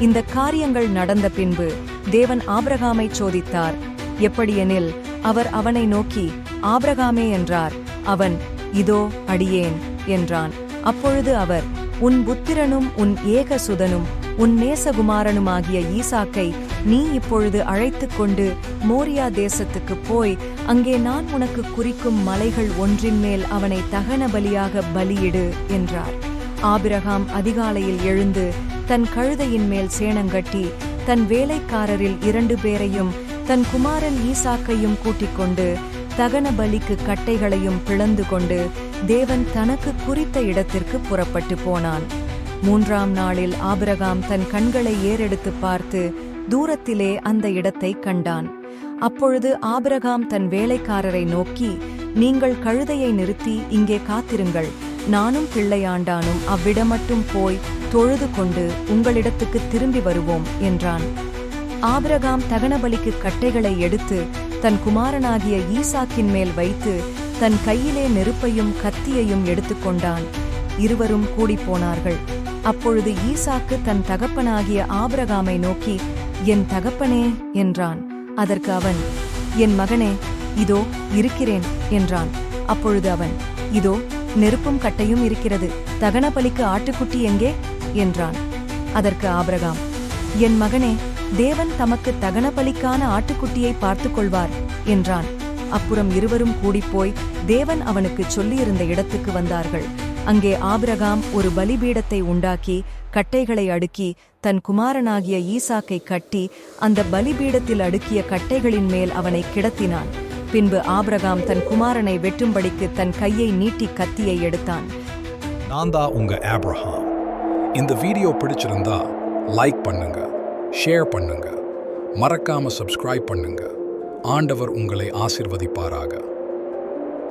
இந்த காரியங்கள் நடந்த பின்பு தேவன் ஆபிரகாமை சோதித்தார். எப்படியெனில் அவர் அவனை நோக்கி ஆபிரகாமே என்றார். அவன் இதோ அடியேன் என்றான். அப்பொழுது அவர் உன் புத்திரனும் உன் ஏகசுதனும் உன் நேசகுமாரனுமாகிய ஈசாக்கை நீ இப்பொழுது அழைத்துக் கொண்டு மோரியா தேசத்துக்குப் போய் அங்கே நான் உனக்கு குறிக்கும் மலைகள் ஒன்றின் மேல் அவனை தகன பலியாக பலியிடு என்றார். ஆபிரகாம் அதிகாலையில் எழுந்து தன் கழுதையின் மேல் சேணங்கட்டி தன் வேலைக்காரரில் இரண்டு பேரையும் தன் குமாரன் ஈசாக்கையும் கூட்டிக் கொண்டு தகன பலிக்கு கட்டைகளையும் பிளந்து கொண்டு தேவன் தனக்கு குறித்த இடத்திற்கு புறப்பட்டு போனான். மூன்றாம் நாளில் ஆபிரகாம் தன் கண்களை ஏறெடுத்து பார்த்து தூரத்திலே அந்த இடத்தை கண்டான். அப்பொழுது ஆபிரகாம் தன் வேலைக்காரரை நோக்கி நீங்கள் கழுதையை நிறுத்தி இங்கே காத்திருங்கள். நானும் பிள்ளையாண்டானும் அவ்விடமட்டும் போய் தொழுது கொண்டு உங்களிடத்துக்கு திரும்பி வருவோம் என்றான். ஆபிரகாம் தகனபலிக்கு கட்டைகளை எடுத்து தன் குமாரனாகிய ஈசாக்கின் மேல் வைத்து தன் கையிலே நெருப்பையும் கத்தியையும் எடுத்துக்கொண்டான் இருவரும் கூடிப்போனார்கள் அப்பொழுது ஈசாக்கு தன் தகப்பனாகிய ஆபிரகாமை நோக்கி என் தகப்பனே என்றான். அதற்கு அவன் என் மகனே இதோ இருக்கிறேன் என்றான். அப்பொழுது அவன் இதோ நெருப்பும் கட்டையும் இருக்கிறது. தகனபலிக்கு ஆட்டுக்குட்டி எங்கே? என்றான். அதற்கு ஆபிரகாம் என் மகனே தேவன் தமக்கு தகனபலிக்கான ஆட்டுக்குட்டியை பார்த்துக் கொள்வார் என்றான். அப்புறம் இருவரும் கூடிப்போய் தேவன் அவனுக்கு சொல்லியிருந்த இடத்துக்கு வந்தார்கள். அங்கே ஆபிரகாம் ஒரு பலிபீடத்தை உண்டாக்கி கட்டைகளை அடுக்கி தன் குமாரனாகிய ஈசாக்கை கட்டி அந்த பலிபீடத்தில் அடுக்கிய கட்டைகளின் மேல் அவனை கிடத்தினான். பின்பு ஆபிரகாம் தன் குமாரனை வெட்டும்படிக்கு தன் கையை நீட்டி கத்தியை எடுத்தான். நான் தான் உங்க ஆப்ரஹாம் இந்த வீடியோ பிடிச்சிருந்தா லைக் பண்ணுங்க ஷேர் பண்ணுங்க மறக்காம சப்ஸ்கிரைப் பண்ணுங்க. ஆண்டவர் உங்களை ஆசிர்வதிப்பாராக.